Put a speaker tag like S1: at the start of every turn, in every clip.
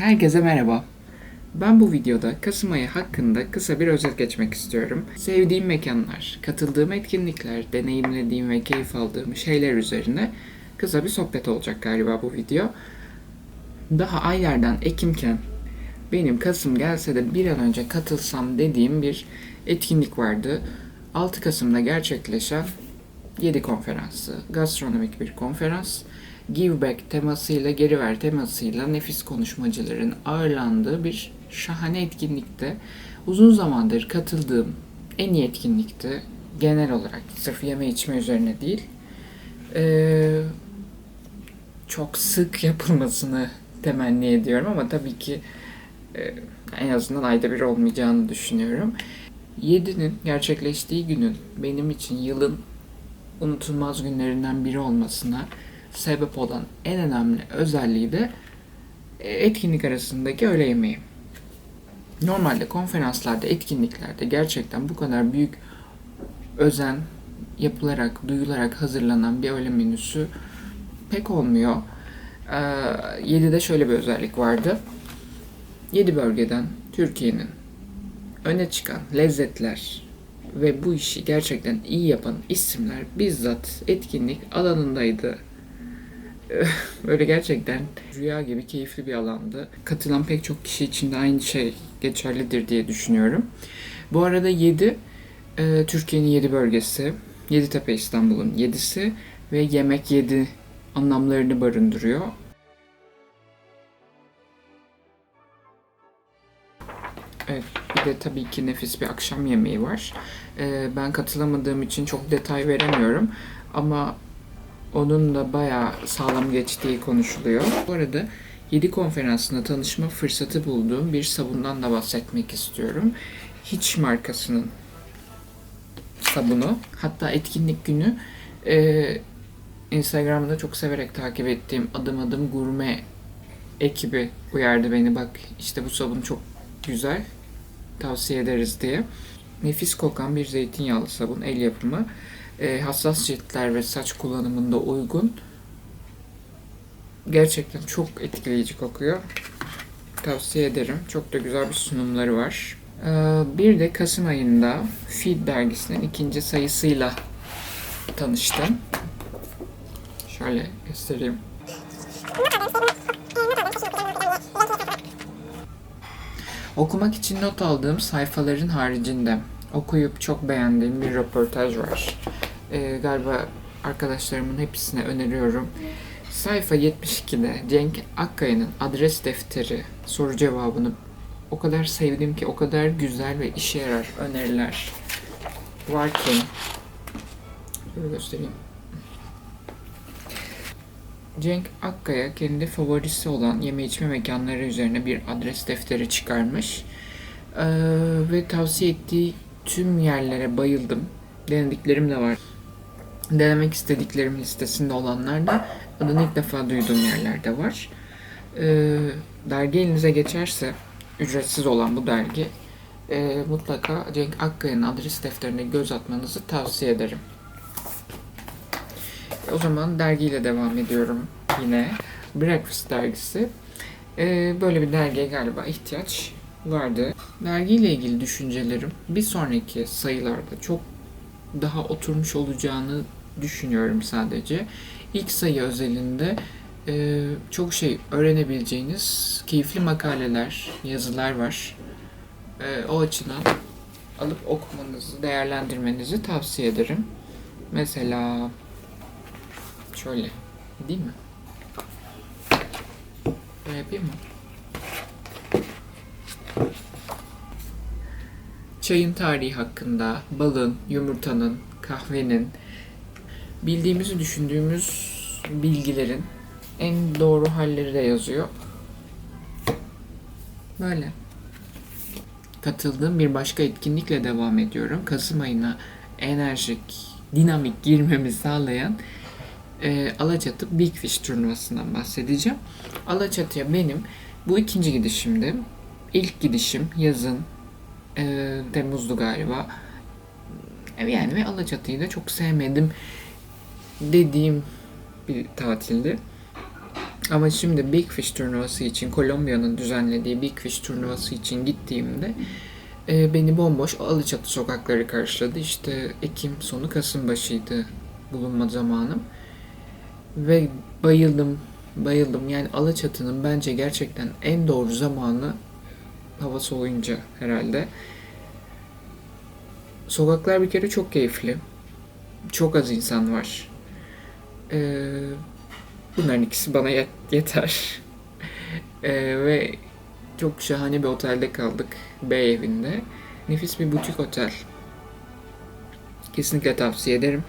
S1: Herkese merhaba. Ben bu videoda Kasım ayı hakkında kısa bir özet geçmek istiyorum. Sevdiğim mekanlar, katıldığım etkinlikler, deneyimlediğim ve keyif aldığım şeyler üzerine kısa bir sohbet olacak galiba bu video. Daha aylardan Ekimken benim Kasım gelse de bir an önce katılsam dediğim bir etkinlik vardı. 6 Kasım'da gerçekleşen 7 konferansı, gastronomik bir konferans. Give Back temasıyla, geri ver temasıyla nefis konuşmacıların ağırlandığı bir şahane etkinlikte. Uzun zamandır katıldığım en iyi etkinlikti. Genel olarak sırf yeme içme üzerine değil. Ee, çok sık yapılmasını temenni ediyorum ama tabii ki e, en azından ayda bir olmayacağını düşünüyorum. 7'nin gerçekleştiği günün benim için yılın unutulmaz günlerinden biri olmasına sebep olan en önemli özelliği de e, etkinlik arasındaki öğle yemeği. Normalde konferanslarda, etkinliklerde gerçekten bu kadar büyük özen yapılarak, duyularak hazırlanan bir öğle menüsü pek olmuyor. Ee, 7'de şöyle bir özellik vardı. 7 bölgeden Türkiye'nin öne çıkan lezzetler ve bu işi gerçekten iyi yapan isimler bizzat etkinlik alanındaydı. Böyle gerçekten rüya gibi keyifli bir alandı. Katılan pek çok kişi için de aynı şey geçerlidir diye düşünüyorum. Bu arada 7 e, Türkiye'nin 7 bölgesi, Yeditepe İstanbul'un 7'si ve yemek 7 anlamlarını barındırıyor. Evet, bir de tabii ki nefis bir akşam yemeği var. Ee, ben katılamadığım için çok detay veremiyorum. Ama onun da bayağı sağlam geçtiği konuşuluyor. Bu arada 7 konferansında tanışma fırsatı bulduğum bir sabundan da bahsetmek istiyorum. Hiç markasının sabunu. Hatta etkinlik günü e, Instagram'da çok severek takip ettiğim adım adım gurme ekibi uyardı beni. Bak işte bu sabun çok güzel. Tavsiye ederiz diye. Nefis kokan bir zeytinyağlı sabun, el yapımı. E, hassas ciltler ve saç kullanımında uygun. Gerçekten çok etkileyici kokuyor. Tavsiye ederim. Çok da güzel bir sunumları var. E, bir de Kasım ayında Feed dergisinin ikinci sayısıyla tanıştım. Şöyle göstereyim. Okumak için not aldığım sayfaların haricinde okuyup çok beğendiğim bir röportaj var. Ee, galiba arkadaşlarımın hepsine öneriyorum. Sayfa 72'de Cenk Akkaya'nın adres defteri soru cevabını o kadar sevdim ki o kadar güzel ve işe yarar öneriler var ki Şöyle göstereyim. Cenk Akkaya kendi favorisi olan yeme içme mekanları üzerine bir adres defteri çıkarmış. Ee, ve tavsiye ettiği tüm yerlere bayıldım. Denediklerim de var. Denemek istediklerim listesinde olanlar da adını ilk defa duyduğum yerlerde var. Ee, dergi elinize geçerse ücretsiz olan bu dergi e, mutlaka Cenk Akkaya'nın adres defterine göz atmanızı tavsiye ederim. O zaman dergiyle devam ediyorum yine. Breakfast dergisi. Ee, böyle bir dergiye galiba ihtiyaç vardı. Dergiyle ilgili düşüncelerim bir sonraki sayılarda çok daha oturmuş olacağını düşünüyorum sadece. İlk sayı özelinde e, çok şey öğrenebileceğiniz keyifli makaleler, yazılar var. E, o açıdan alıp okumanızı, değerlendirmenizi tavsiye ederim. Mesela şöyle değil mi? Böyle yapayım mı? Çayın tarihi hakkında, balın, yumurtanın, kahvenin, bildiğimizi düşündüğümüz bilgilerin en doğru halleri de yazıyor. Böyle. Katıldığım bir başka etkinlikle devam ediyorum. Kasım ayına enerjik, dinamik girmemi sağlayan e, Alaçatı Big Fish turnuvasından bahsedeceğim. Alaçatı'ya benim bu ikinci gidişimdi. İlk gidişim yazın e, Temmuz'du galiba. E, yani ve Alaçatı'yı da çok sevmedim dediğim bir tatildi. Ama şimdi Big Fish turnuvası için, Kolombiya'nın düzenlediği Big Fish turnuvası için gittiğimde e, beni bomboş Alıçatı sokakları karşıladı. İşte Ekim sonu Kasım başıydı bulunma zamanım. Ve bayıldım, bayıldım. Yani Alaçatı'nın bence gerçekten en doğru zamanı hava soğuyunca herhalde. Sokaklar bir kere çok keyifli. Çok az insan var. Ee, bunların ikisi bana yet- yeter. Ee, ve çok şahane bir otelde kaldık. Bey evinde. Nefis bir butik otel. Kesinlikle tavsiye ederim.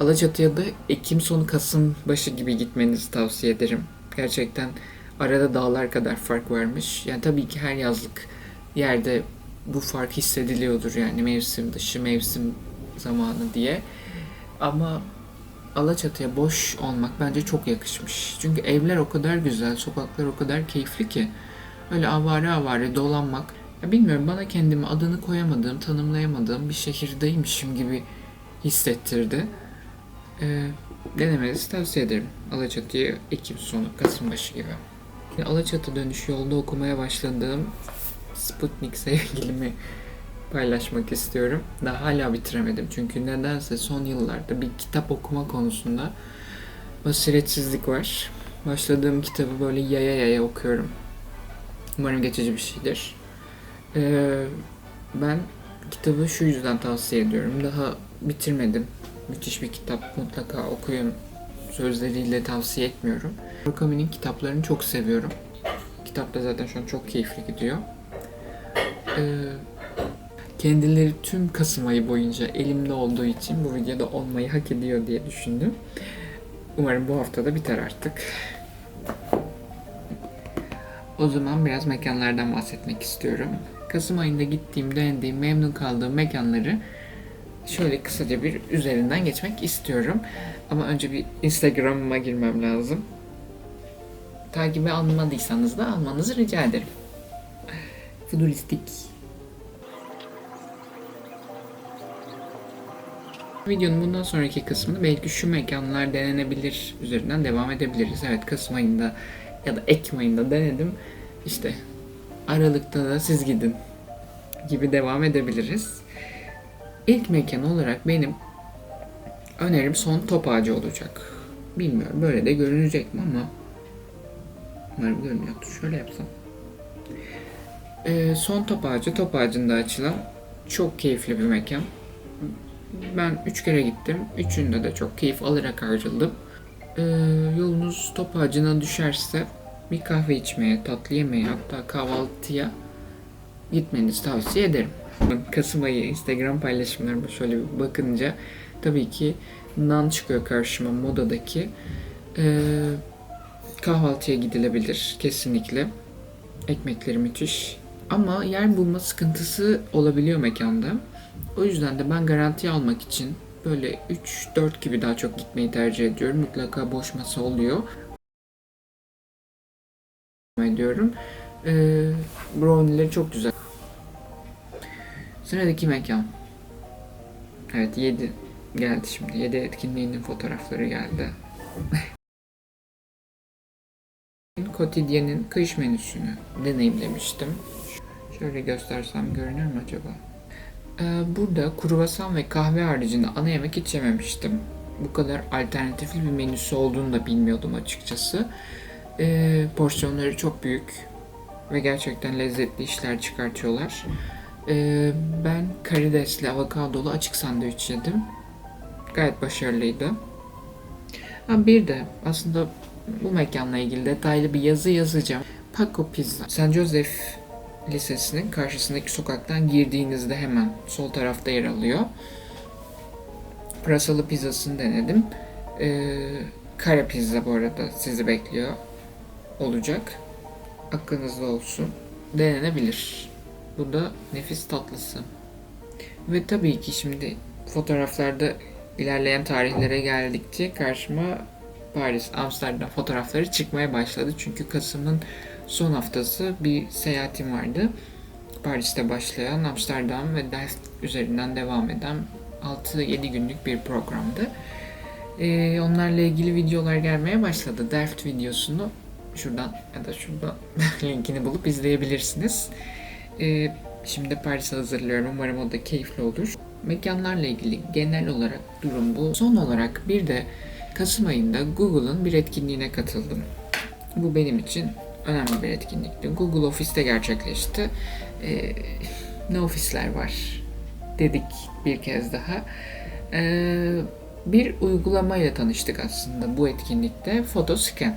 S1: Alaçatı'ya da Ekim sonu Kasım başı gibi gitmenizi tavsiye ederim. Gerçekten arada dağlar kadar fark varmış. Yani tabii ki her yazlık yerde bu fark hissediliyordur yani mevsim dışı mevsim zamanı diye. Ama Alaçatı'ya boş olmak bence çok yakışmış. Çünkü evler o kadar güzel, sokaklar o kadar keyifli ki. Öyle avare avare dolanmak. Ya bilmiyorum bana kendimi adını koyamadığım, tanımlayamadığım bir şehirdeymişim gibi hissettirdi. Ee, denemenizi tavsiye ederim. Alaçatı'yı Ekim sonu, Kasım başı gibi. Alaçatı dönüş yolda okumaya başladığım Sputnik sevgilimi paylaşmak istiyorum. Daha hala bitiremedim. Çünkü nedense son yıllarda bir kitap okuma konusunda basiretsizlik var. Başladığım kitabı böyle yaya yaya okuyorum. Umarım geçici bir şeydir. Ee, ben kitabı şu yüzden tavsiye ediyorum. Daha bitirmedim. Müthiş bir kitap. Mutlaka okuyun. Sözleriyle tavsiye etmiyorum. Murakami'nin kitaplarını çok seviyorum. Kitap da zaten şu an çok keyifli gidiyor. Ee, kendileri tüm Kasım ayı boyunca elimde olduğu için bu videoda olmayı hak ediyor diye düşündüm. Umarım bu hafta da biter artık. O zaman biraz mekanlardan bahsetmek istiyorum. Kasım ayında gittiğim, beğendiğim, memnun kaldığım mekanları şöyle kısaca bir üzerinden geçmek istiyorum. Ama önce bir Instagram'ıma girmem lazım. Takibi almadıysanız da almanızı rica ederim. Futuristik. Videonun bundan sonraki kısmını belki şu mekanlar denenebilir üzerinden devam edebiliriz. Evet Kasım ayında ya da Ekim ayında denedim. İşte Aralık'ta da siz gidin gibi devam edebiliriz. İlk mekan olarak benim önerim son top ağacı olacak. Bilmiyorum böyle de görünecek mi ama umarım görünüyordur. Şöyle yapsam. Ee, son top ağacı, top ağacında açılan çok keyifli bir mekan. Ben üç kere gittim. Üçünde de çok keyif alarak ayrıldım. Ee, yolunuz top ağacına düşerse bir kahve içmeye, tatlı yemeye hatta kahvaltıya gitmenizi tavsiye ederim. Kasım ayı Instagram paylaşımlarıma şöyle bir bakınca tabii ki nan çıkıyor karşıma modadaki. Ee, kahvaltıya gidilebilir kesinlikle. Ekmekleri müthiş. Ama yer bulma sıkıntısı olabiliyor mekanda. O yüzden de ben garanti almak için böyle 3-4 gibi daha çok gitmeyi tercih ediyorum. Mutlaka boş masa oluyor. ediyorum. Ee, brownie'leri çok güzel. Sıradaki mekan. Evet 7 geldi şimdi. 7 etkinliğinin fotoğrafları geldi. Kotidye'nin kış menüsünü deneyimlemiştim. Şöyle göstersem görünür mü acaba? Ee, burada kruvasan ve kahve haricinde ana yemek hiç yememiştim. Bu kadar alternatifli bir menüsü olduğunu da bilmiyordum açıkçası. Ee, porsiyonları çok büyük ve gerçekten lezzetli işler çıkartıyorlar. Ee, ben karidesli, avokadolu açık sandviç yedim. Gayet başarılıydı. Ha, bir de aslında bu mekanla ilgili detaylı bir yazı yazacağım. Paco Pizza. San Josef Lisesi'nin karşısındaki sokaktan girdiğinizde hemen sol tarafta yer alıyor. Pırasalı pizzasını denedim. Ee, kare pizza bu arada sizi bekliyor olacak. Aklınızda olsun. Denenebilir. Bu da nefis tatlısı. Ve tabii ki şimdi fotoğraflarda ilerleyen tarihlere geldikçe karşıma Paris, Amsterdam fotoğrafları çıkmaya başladı. Çünkü Kasım'ın son haftası bir seyahatim vardı. Paris'te başlayan Amsterdam ve Delft üzerinden devam eden 6-7 günlük bir programdı. Ee, onlarla ilgili videolar gelmeye başladı. Delft videosunu şuradan ya da şuradan linkini bulup izleyebilirsiniz. Ee, şimdi Paris'e hazırlıyorum. Umarım o da keyifli olur. Mekanlarla ilgili genel olarak durum bu. Son olarak bir de Kasım ayında Google'ın bir etkinliğine katıldım. Bu benim için önemli bir etkinlikti. Google Office'te gerçekleşti. Ee, ne ofisler var dedik bir kez daha. Ee, bir uygulamayla tanıştık aslında bu etkinlikte. Photoscan.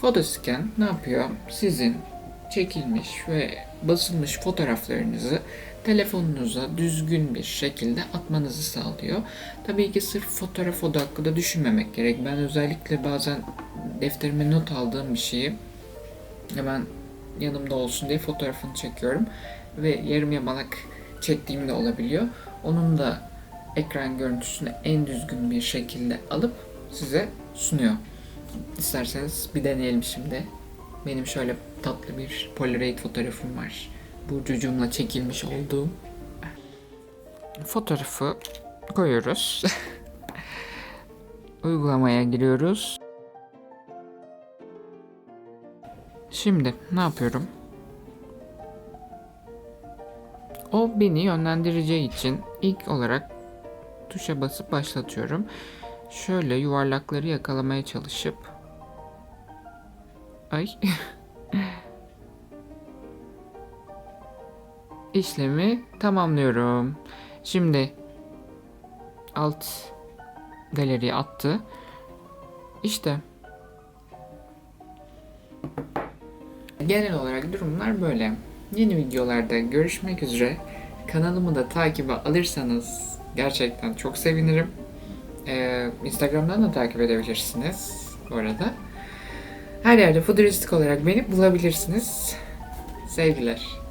S1: Photoscan ne yapıyor? Sizin çekilmiş ve basılmış fotoğraflarınızı telefonunuza düzgün bir şekilde atmanızı sağlıyor. Tabii ki sırf fotoğraf odaklı da düşünmemek gerek. Ben özellikle bazen defterime not aldığım bir şeyi hemen yanımda olsun diye fotoğrafını çekiyorum ve yarım yamalak çektiğim de olabiliyor. Onun da ekran görüntüsünü en düzgün bir şekilde alıp size sunuyor. İsterseniz bir deneyelim şimdi. Benim şöyle tatlı bir Polaroid fotoğrafım var. Burcucuğumla çekilmiş olduğum. Fotoğrafı koyuyoruz. Uygulamaya giriyoruz. Şimdi ne yapıyorum? O beni yönlendireceği için ilk olarak tuşa basıp başlatıyorum. Şöyle yuvarlakları yakalamaya çalışıp Ay. İşlemi tamamlıyorum. Şimdi alt galeriye attı. İşte genel olarak durumlar böyle. Yeni videolarda görüşmek üzere. Kanalımı da takibe alırsanız gerçekten çok sevinirim. Ee, Instagram'dan da takip edebilirsiniz bu arada. Her yerde futuristik olarak beni bulabilirsiniz. Sevgiler.